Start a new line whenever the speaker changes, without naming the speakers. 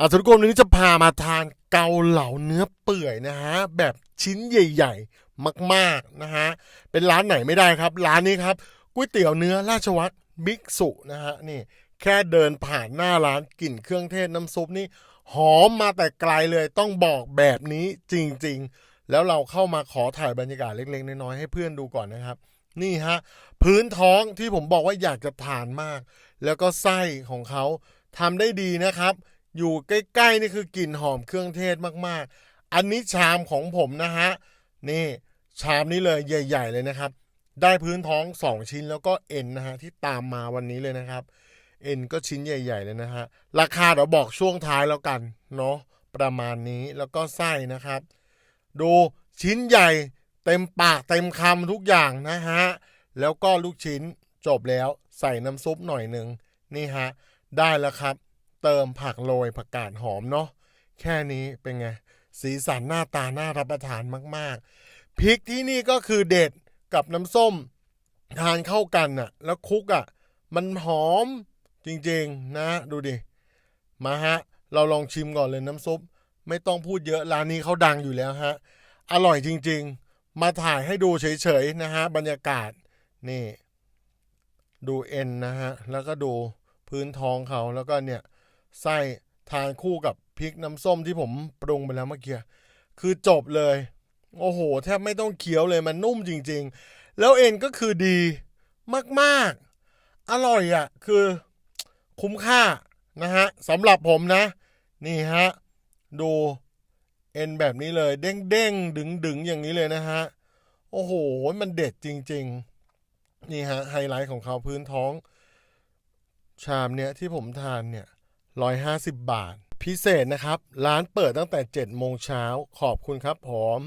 อะทุกคนวันนี้จะพามาทานเกาเหลาเนื้อเปื่อยนะฮะแบบชิ้นใหญ่ ๆ มากๆนะฮะเป็นร้านไหนไม่ได้ครับ ร้านนี้ครับก๋วยเตี๋ยวเนื้อราชวัตรบิ๊กสุนะฮะนี่แค่เดินผ่านหน้าร้านกลิ่นเครื่องเทศน้ำซุปนี่หอมมาแต่ไกลเลยต้องบอกแบบนี้จริงๆ แล้วเราเข้ามาขอถ่ายบรรยากาศเล็ก ๆ น้อยๆให้เพื่อนดูก่อนนะครับ นี่ฮะพื้นท้องที่ผมบอกว่าอยากจะทานมาก แล้วก็ไส้ของเขาทำได้ดีนะครับ อยู่ใกล้ๆนี่คือกลิ่นหอมเครื่องเทศมากๆ อันนี้ชามของผมนะฮะ นี่ชามนี้เลยใหญ่ ๆ เลยนะครับ ได้พื้นท้อง 2 ชิ้นแล้วก็เอ็นนะฮะที่ตามมาวันนี้เลยนะครับ เอ็นก็ชิ้นใหญ่ ๆ เลยนะฮะ ราคาเดี๋ยวบอกช่วงท้ายแล้วกันเนาะประมาณนี้แล้วก็ไส้นะครับ ดูชิ้นใหญ่เต็มปากเต็มคำทุกอย่างนะฮะ แล้วก็ลูกชิ้นจบแล้วใส่น้ำซุปหน่อยหนึ่งนี่ฮะ ได้แล้วครับ เติมผักโรยผักกาดหอมเนาะแค่นี้เป็นไง สีสันหน้าตาน่ารับประทานมาก ๆพริกที่นี่ก็คือเด็ดกับน้ำส้มทานเข้ากันน่ะแล้วคลุกอะมันหอมจริงๆนะ ดูดิ มาฮะ เราลองชิมก่อนเลยน้ำซุป ไม่ต้องพูดเยอะร้านนี้เขาดังอยู่แล้วฮะ อร่อยจริงๆ มาถ่ายให้ดูเฉยๆนะฮะ บรรยากาศนี่ ดูเอ็นนะฮะ แล้วก็ดูพื้นท้องเขาแล้วก็เนี่ย ไส้ทานคู่กับพริกน้ำส้มที่ผมปรุงไปแล้วเมื่อกี้คือจบเลย โอ้โห แทบไม่ต้องเคี้ยวเลยมันนุ่มจริง ๆ แล้วเอ็นก็คือดีมากๆ อร่อยอะ คือคุ้มค่านะฮะสำหรับผมนะ นี่ฮะ ดูเอ็นแบบนี้เลย เด้งเด้งดึงดึงอย่างนี้เลยนะฮะ โอ้โห มันเด็ดจริง ๆ นี่ฮะ ไฮไลท์ของเขาพื้นท้อง ชามเนี้ยที่ผมทานเนี่ย ร้อยห้าสิบบาท พิเศษนะครับ ร้านเปิดตั้งแต่เจ็ดโมงเช้า ขอบคุณครับผม